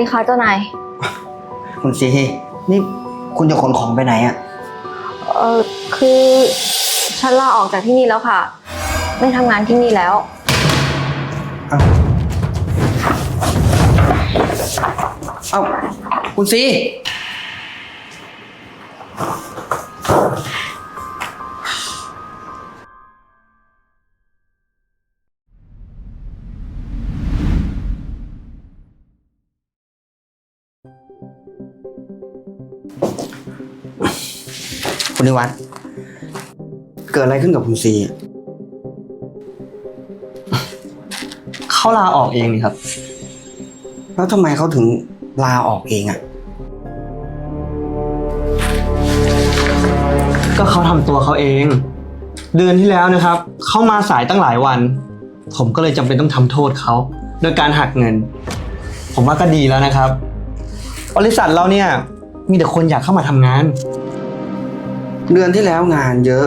ดีค่ะเจ้านาย คุณซีนี่คุณจะขนของไปไหนอะเออคือฉันลาออกจากที่นี่แล้วค่ะ ไม่ทำงานที่นี่แล้ว เอ้าเอ้าคุณซี คุณนิวัฒน์เกิดอะไรขึ้นกับคุณซีเขาลาออกเองนี่ครับ แล้วทำไมเขาถึงลาออกเองอะ ก็เขาทำตัวเขาเอง เดือนที่แล้วนะครับ เขามาสายตั้งหลายวัน ผมก็เลยจำเป็นต้องทำโทษเขาโดยการหักเงิน ผมว่าก็ดีแล้วนะครับ บริษัทเราเนี่ย มีแต่คนอยากเข้ามาทำงาน เดือนที่แล้วงานเยอะ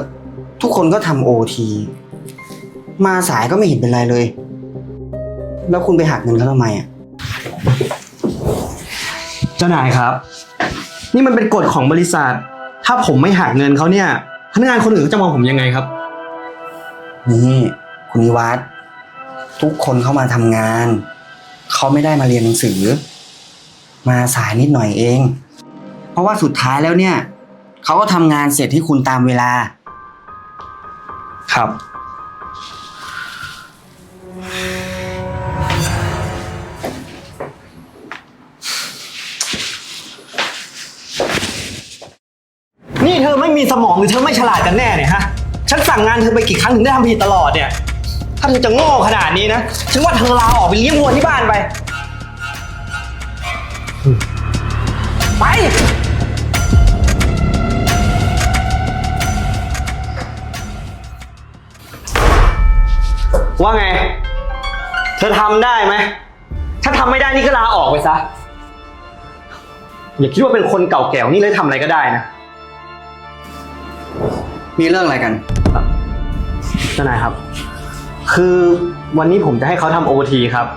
ทุกคนก็ทำโอทีมาสายก็ไม่เห็นเป็นไรเลย แล้วคุณไปหักเงินเขาทำไมอะเจ้านายครับ นี่มันเป็นกฎของบริษัท ถ้าผมไม่หักเงินเขาเนี่ย พนักงานคนอื่นเขาจะมองผมยังไงครับ นี่คุณนิวัฒน์ทุกคนเข้ามาทำงาน เขาไม่ได้มาเรียนหนังสือ มาสายนิดหน่อยเอง เพราะว่าสุดท้ายแล้วเนี่ย เขาก็ทำงานเสร็จให้คุณตามเวลา ครับ นี่เธอไม่มีสมองหรือเธอไม่ฉลาดกันแน่เนี่ยฮะ ฉันสั่งงานเธอไปกี่ครั้งถึงได้ทำผิดตลอดเนี่ย ถ้าเธอจะโง่ขนาดนี้นะ ฉันว่าเธอลาออกไปเลี้ยงวัวที่บ้านไป ไป ว่าไง เธอทำได้ไหม ถ้าทำไม่ได้นี่ก็ลาออกไปซะ อย่าคิดว่าเป็นคนเก่าแก่นี่เลยทำอะไรก็ได้นะ มีเรื่องอะไรกันเจ้านายครับ คือวันนี้ผมจะให้เขาทำโอทีครับ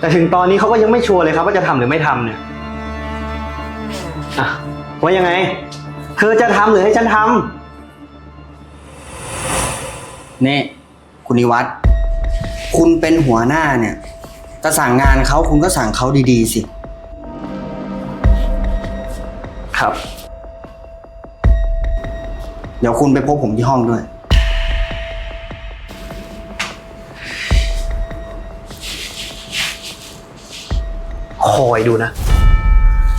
แต่ถึงตอนนี้เขาก็ยังไม่ชัวร์เลยครับ ว่าจะทำหรือไม่ทำเนี่ยอะว่ายังไง เธอจะทำหรือให้ฉันทำนี่ คุณนิวัฒน์คุณเป็นหัวหน้าเนี่ยจะสั่งงานเขาคุณก็สั่งเขาดีๆสิ ครับ เดี๋ยวคุณไปพบผมที่ห้องด้วย คอยดูนะ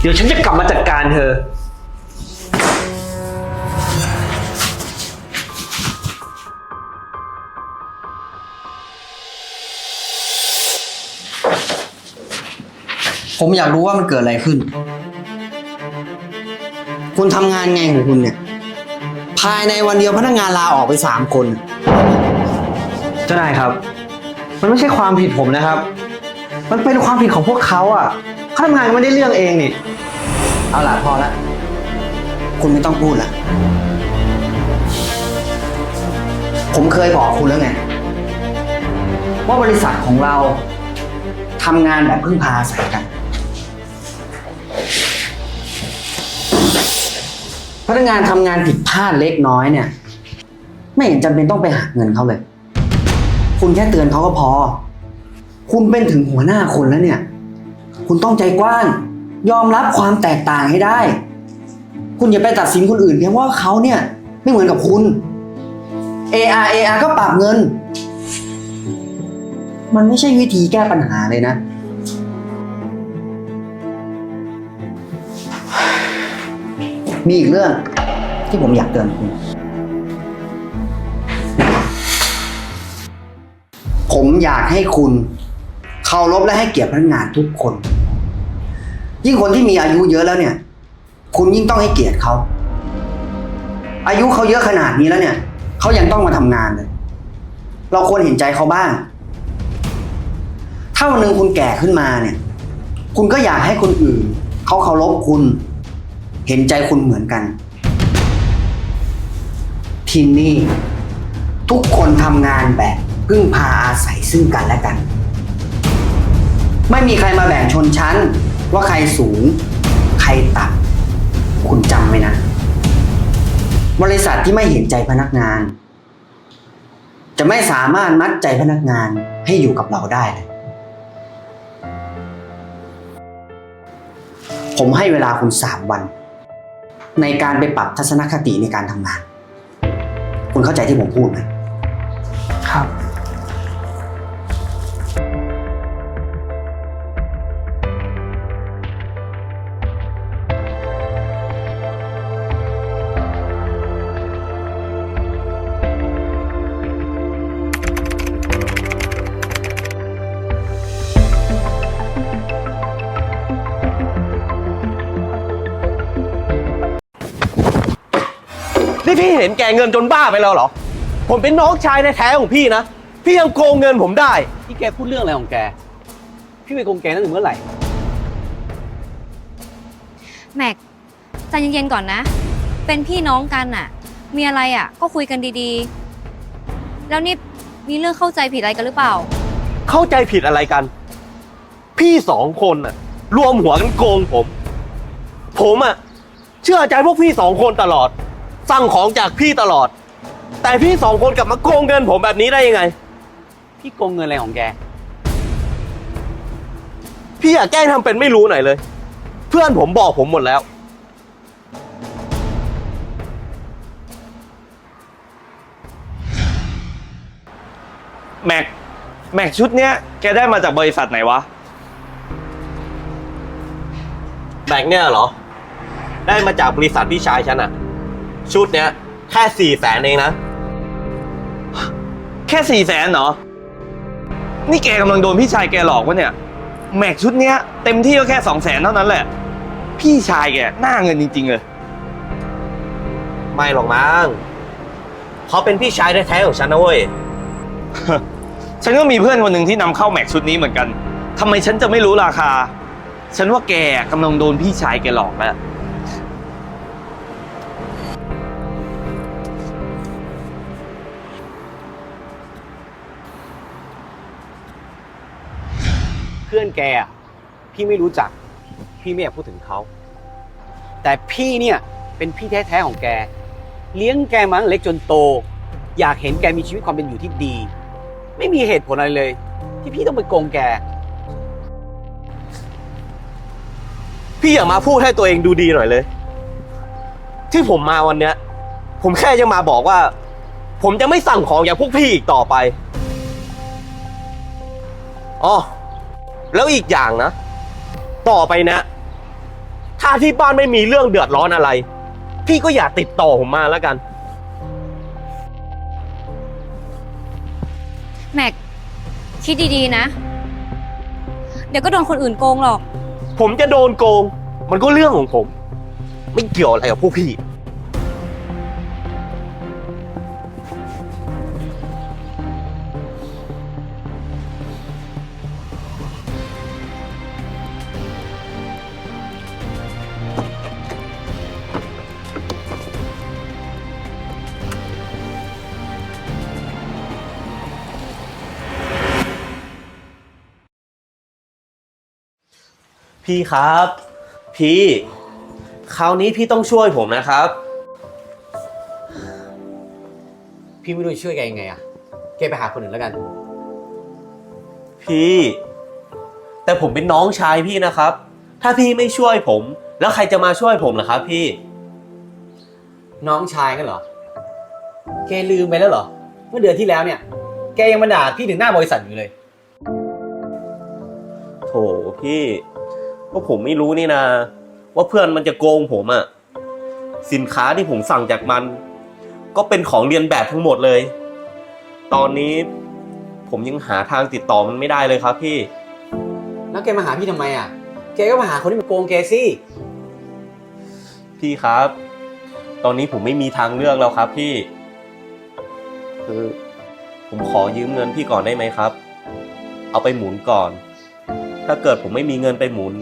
เดี๋ยวฉันจะกลับมาจัดการเธอ ผมอยากรู้ว่ามันเกิดอะไรขึ้น คุณทำงานไงของคุณเนี่ย ภายในวันเดียวพนักงานลาออกไปสามคน เจ้านายครับ มันไม่ใช่ความผิดผมนะครับ มันเป็นความผิดของพวกเขาอะเขาทำงานไม่ได้เรื่องเองนี่ เอาล่ะพอละคุณไม่ต้องพูดละผมเคยบอกคุณแล้วไง ว่าบริษัทของเราทำงานแบบพึ่งพาอาศัยกัน พนักงานทำงานผิดพลาดเล็กน้อยเนี่ย ไม่เห็นจำเป็นต้องไปหักเงินเขาเลย คุณแค่เตือนเขาก็พอ คุณเป็นถึงหัวหน้าคนแล้วเนี่ย คุณต้องใจกว้าง ยอมรับความแตกต่างให้ได้ คุณอย่าไปตัดสินคนอื่นเพียงว่าเขาเนี่ยไม่เหมือนกับคุณ AR AR ก็ปรับเงิน มันไม่ใช่วิธีแก้ปัญหาเลยนะ มีอีกเรื่องที่ผมอยากเตือนคุณ ผมอยากให้คุณเคารพและให้เกียรติพนักงานทุกคน ยิ่งคนที่มีอายุเยอะแล้วเนี่ย คุณยิ่งต้องให้เกียรติเขา อายุเขาเยอะขนาดนี้แล้วเนี่ย เขายังต้องมาทำงานเลย เราควรเห็นใจเขาบ้าง ถ้าวันหนึ่งคุณแก่ขึ้นมาเนี่ย คุณก็อยากให้คนอื่น เขาเคารพคุณ เห็นใจคุณเหมือนกัน ที่นี่ ทุกคนทำงานแบบพึ่งพาอาศัยซึ่งกันและกัน ไม่มีใครมาแบ่งชนชั้น ว่าใครสูง ใครต่ำคุณจำไว้นะ บริษัทที่ไม่เห็นใจพนักงาน จะไม่สามารถมัดใจพนักงานให้อยู่กับเราได้เลยผมให้เวลาคุณสามวัน ในการไปปรับทัศนคติในการทำงาน คุณเข้าใจที่ผมพูดไหมครับ พี่เห็นแก่เงินจนบ้าไปแล้วเหรอ ผมเป็นน้องชายแท้ๆของพี่นะ พี่ยังโกงเงินผมได้ ที่แกพูดเรื่องอะไรของแก พี่ไปโกงแกตั้งแต่เมื่อไหร่ แม็กใจเย็นๆก่อนนะ เป็นพี่น้องกันอะมีอะไรอะก็คุยกันดีๆ แล้วนี่มีเรื่องเข้าใจผิดอะไรกันหรือเปล่า เข้าใจผิดอะไรกัน พี่สองคนน่ะ รวมหัวกันโกงผม ผมอะ เชื่อใจพวกพี่สองคนตลอด สั่งของจากพี่ตลอด แต่พี่สองคนกลับมาโกงเงินผมแบบนี้ได้ยังไง พี่โกงเงินอะไรของแก พี่อยากแกล้งทำเป็นไม่รู้หน่อยเลย เพื่อนผมบอกผมหมดแล้ว แม็ก แม็กชุดเนี้ยแกได้มาจากบริษัทไหนวะ แบงค์เนี่ยเหรอ ได้มาจากบริษัทพี่ชายฉันอะ ชุดเนี้ยแค่สี่แสนเองนะ แค่สี่แสนเหรอ นี่แกกำลังโดนพี่ชายแกหลอกวะเนี่ย แม็กชุดเนี้ยเต็มที่ก็แค่สองแสนเท่านั้นแหละ พี่ชายแกหน้าเงินจริง ๆ เลย ไม่หรอกมั้งเขาเป็นพี่ชายแท้ๆของฉันนะเว้ย ฉันก็มีเพื่อนคนหนึ่งที่นำเข้าแม็กชุดนี้เหมือนกันทำไมฉันจะไม่รู้ราคา ฉันว่าแกกำลังโดนพี่ชายแกหลอกแล้ว เพื่อนแกอะพี่ไม่รู้จัก พี่ไม่อยากพูดถึงเขา แต่พี่เนี่ยเป็นพี่แท้ๆของแก เลี้ยงแกมาตั้งเล็กจนโต อยากเห็นแกมีชีวิตความเป็นอยู่ที่ดี ไม่มีเหตุผลอะไรเลย ที่พี่ต้องไปโกงแก พี่อย่ามาพูดให้ตัวเองดูดีหน่อยเลย ที่ผมมาวันเนี้ย ผมแค่จะมาบอกว่า ผมจะไม่สั่งของอย่างพวกพี่อีกต่อไปอ๋อ แล้วอีกอย่างนะ ต่อไปนะ ถ้าที่บ้านไม่มีเรื่องเดือดร้อนอะไร พี่ก็อย่าติดต่อผมมาแล้วกัน แม็กคิดดีๆนะ เดี๋ยวก็โดนคนอื่นโกงหรอก ผมจะโดนโกง มันก็เรื่องของผม ไม่เกี่ยวอะไรกับพวกพี่ พี่ครับ พี่ คราวนี้พี่ต้องช่วยผมนะครับ พี่ไม่รู้จะช่วยแกยังไงอะแกไปหาคนอื่นแล้วกัน พี่ แต่ผมเป็นน้องชายพี่นะครับ ถ้าพี่ไม่ช่วยผม แล้วใครจะมาช่วยผมล่ะครับ พี่ น้องชายกันเหรอ แกลืมไปแล้วเหรอ เมื่อเดือนที่แล้วเนี่ย แกยังมาด่าพี่ถึงหน้าบริษัทอยู่เลย โถพี่ ว่าผมไม่รู้นี่นะ ว่าเพื่อนมันจะโกงผมอะสินค้าที่ผมสั่งจากมัน ก็เป็นของเรียนแบบทั้งหมดเลย ตอนนี้ผมยังหาทางติดต่อมันไม่ได้เลยครับพี่ แล้วแกมาหาพี่ทำไมอะ แกก็มาหาคนที่มาโกงแกสิ พี่ครับ ตอนนี้ผมไม่มีทางเลือกแล้วครับพี่ คือผมขอยืมเงินพี่ก่อนได้ไหมครับ เอาไปหมุนก่อน ถ้าเกิดผมไม่มีเงินไปหมุน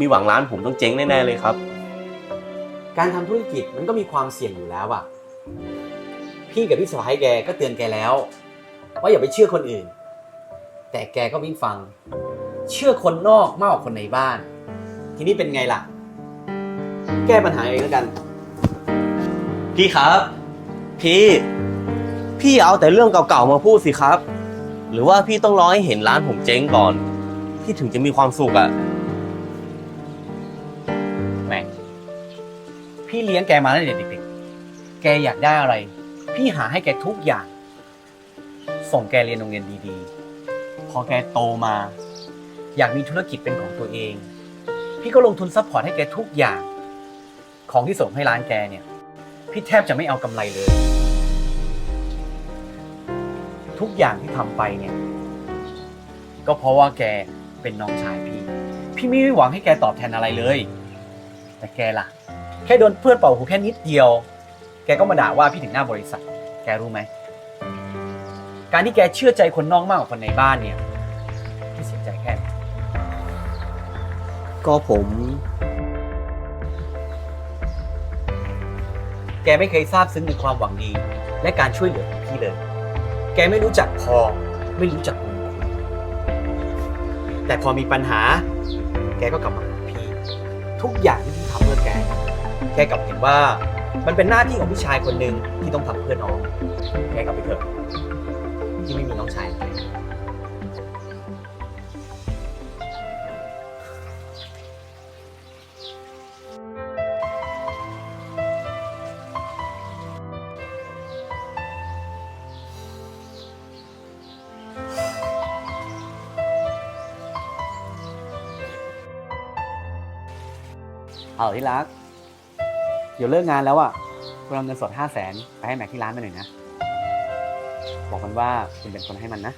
มีหวังร้านผมต้องเจ๊งแน่ๆเลยครับ การทำธุรกิจมันก็มีความเสี่ยงอยู่แล้วอะพี่กับพี่สะพ้ายแกก็เตือนแกแล้วว่าอย่าไปเชื่อคนอื่น แต่แกก็ไม่ฟัง เชื่อคนนอกมากกว่าคนในบ้าน ทีนี้เป็นไงล่ะ แก้ปัญหาเองแล้วกัน พี่ครับ พี่ พี่อย่าเอาแต่เรื่องเก่าๆมาพูดสิครับ หรือว่าพี่ต้องรอให้เห็นร้านผมเจ๊งก่อน พี่ถึงจะมีความสุขอะ พี่เลี้ยงแกมาตั้งแต่เด็กๆ แกอยากได้อะไร พี่หาให้แกทุกอย่าง ส่งแกเรียนโรงเรียนดีๆ พอแกโตมา อยากมีธุรกิจเป็นของตัวเอง พี่ก็ลงทุนซัพพอร์ตให้แกทุกอย่าง ของที่ส่งให้ร้านแกเนี่ย พี่แทบจะไม่เอากำไรเลย ทุกอย่างที่ทำไปเนี่ย ก็เพราะว่าแกเป็นน้องชายพี่ พี่ไม่ได้หวังให้แกตอบแทนอะไรเลย แต่แกล่ะ แค่โดนเพื่อนเป่าหูแค่นิดเดียว แกก็มาด่าว่าพี่ถึงหน้าบริษัท แกรู้ไหม การที่แกเชื่อใจคนนอกมากกว่าคนในบ้านเนี่ยพี่เสียใจแค่ไหนก็ผม แกไม่เคยทราบซึ้งในความหวังดี และการช่วยเหลือของพี่เลย แกไม่รู้จักพอ ไม่รู้จักบุญคุณแต่พอมีปัญหา แกก็กลับมาหาพี่ ทุกอย่างที่พี่ทำเพื่อแก แกกลับเห็นว่า มันเป็นหน้าที่ของพี่ชายคนหนึ่งที่ต้องทำเพื่อน้องแกกลับไปเถอะที่ไม่มีน้องชายเอาที่รัก เดี๋ยวเลิกงานแล้วอะคุณเอาเงินสดห้าแสนไปให้แม็กที่ร้านมาหน่อยนะ บอกมันว่าคุณเป็นคนให้มันนะ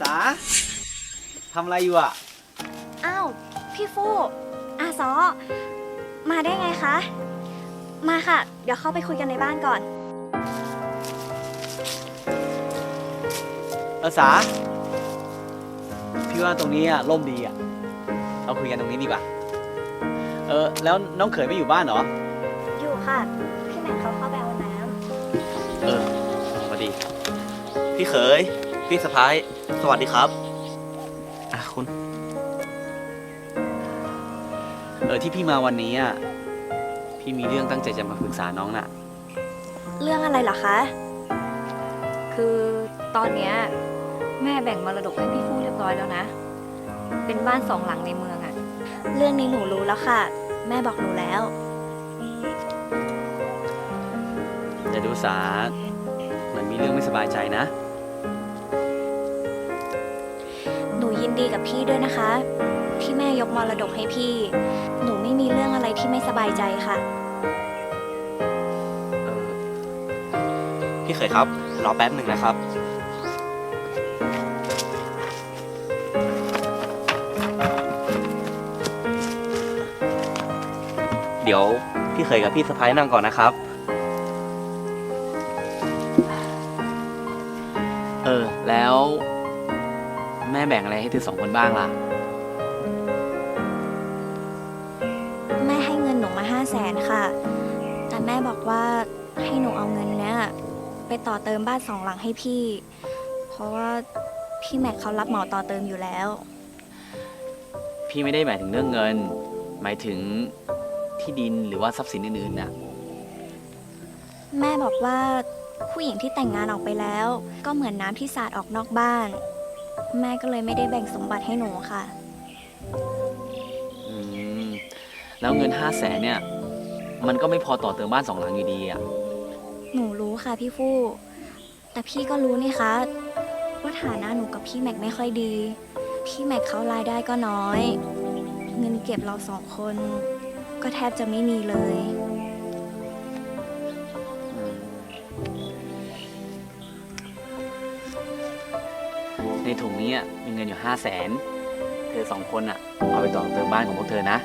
สาทำอะไรอยู่อะ อ้าวพี่ฟู่อาซอมาได้ไงคะ มาค่ะเดี๋ยวเข้าไปคุยกันในบ้านก่อน เออสา พี่ว่าตรงนี้อะร่มดีอะเราคุยกันตรงนี้ดีกว่า เออแล้วน้องเขยไม่อยู่บ้านเหรอ อยู่ค่ะ พี่แม็กเขาเข้าไปเอาน้เออพอดี พี่เขย พี่สะพ้าย สวัสดีครับ อะคุณ เออที่พี่มาวันนี้อะ พี่มีเรื่องตั้งใจจะมาปรึกษาน้องน่ะำเรื่องอะไรเหรอคะ คือตอนเนี้ยแม่แบ่งมรดกให้พี่ฟู่เรียบร้อยแล้วนะ เป็นบ้านสองหลังในเมืองอะเรื่องนี้หนูรู้แล้วค่ะ แม่บอกหนูแล้วแต่ดูสาเหมือนมีเรื่องไม่สบายใจนะ หนูยินดีกับพี่ด้วยนะคะ ที่แม่ยกมรดกให้พี่หนูไม่มีเรื่องอะไรที่ไม่สบายใจค่ะ พี่เขยครับ รอแป๊บหนึ่งนะครับ เดี๋ยวพี่เขยกับพี่สะพ้ายนั่งก่อนนะครับ เออ แล้ว แม่แบ่งอะไรให้เธอสองคนบ้างล่ะ แสนค่ะ แต่แม่บอกว่าให้หนูเอาเงินเนี้ยไปต่อเติมบ้านสองหลังให้พี่ เพราะว่าพี่แม็กเขารับเหมาต่อเติมอยู่แล้ว พี่ไม่ได้หมายถึงเรื่องเงิน หมายถึงที่ดินหรือว่าทรัพย์สินอื่นๆน่ะแม่บอกว่าผู้หญิงที่แต่งงานออกไปแล้ว ก็เหมือนน้ำที่สาดออกนอกบ้าน แม่ก็เลยไม่ได้แบ่งสมบัติให้หนูค่ะ อืม แล้วเงินห้าแสนเนี่ย มันก็ไม่พอต่อเติมบ้านสองหลังอยู่ดีอะ หนูรู้ค่ะพี่ฟู่แต่พี่ก็รู้นี่คะว่าฐานะหนูกับพี่แม็กไม่ค่อยดี พี่แม็กเขารายได้ก็น้อย เงินเก็บเราสองคน ก็แทบจะไม่มีเลย ในถุงนี้อะมีเงินอยู่ห้าแสน เธอสองคนอะ เอาไปต่อเติมบ้านของพวกเธอนะ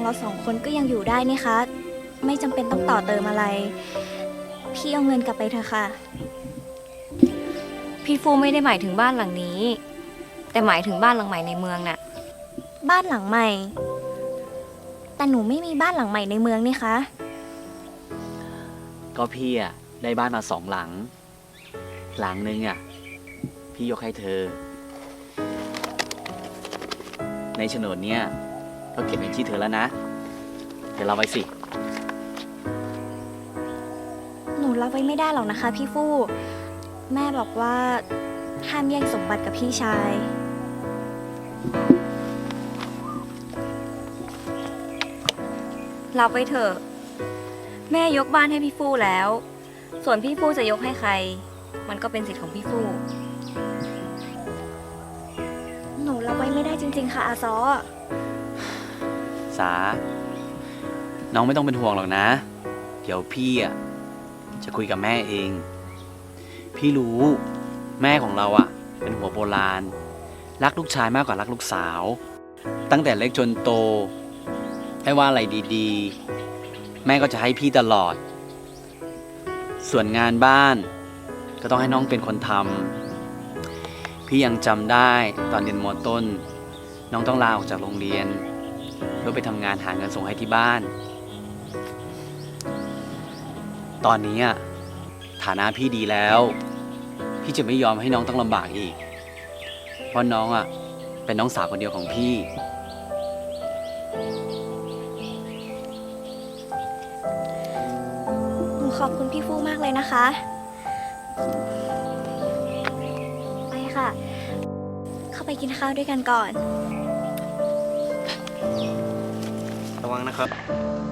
ของเราสองคนก็ยังอยู่ได้นี่คะ ไม่จำเป็นต้องต่อเติมอะไร พี่เอาเงินกลับไปเถอะค่ะ พี่ฟู่ไม่ได้หมายถึงบ้านหลังนี้ แต่หมายถึงบ้านหลังใหม่ในเมืองน่ะ บ้านหลังใหม่ แต่หนูไม่มีบ้านหลังใหม่ในเมืองนี่คะ ก็พี่อะได้บ้านมาสองหลัง หลังนึงอะ พี่ยกให้เธอ ในโฉนดเนี่ย ก็เขียนเป็นชื่อเธอแล้วนะ เดี๋ยวเราไว้สิ หนูรับไว้ไม่ได้หรอกนะคะ พี่ฟู่แม่บอกว่าห้ามแย่งสมบัติกับพี่ชาย รับไว้เถอะ แม่ยกบ้านให้พี่ฟู่แล้ว ส่วนพี่ฟู่จะยกให้ใคร มันก็เป็นสิทธิ์ของพี่ฟู่หนูรับไว้ไม่ได้จริง ๆ ค่ะอาซอา น้องไม่ต้องเป็นห่วงหรอกนะ เดี๋ยวพี่อะจะคุยกับแม่เอง พี่รู้แม่ของเราอะ เป็นหัวโบราณ รักลูกชายมากกว่ารักลูกสาว ตั้งแต่เล็กจนโต ไม่ว่าอะไรดีๆ แม่ก็จะให้พี่ตลอด ส่วนงานบ้านก็ต้องให้น้องเป็นคนทำ พี่ยังจำได้ตอนเรียนมต้น น้องต้องลาออกจากโรงเรียน เพื่อไปทำงานหาเงินส่งให้ที่บ้าน ตอนนี้อะฐานะพี่ดีแล้ว พี่จะไม่ยอมให้น้องต้องลำบากอีก เพราะน้องอะเป็นน้องสาวคนเดียวของพี่ หนูขอบคุณพี่ฟู่มากเลยนะคะ ไปค่ะ เข้าไปกินข้าวด้วยกันก่อน ระวังนะครับ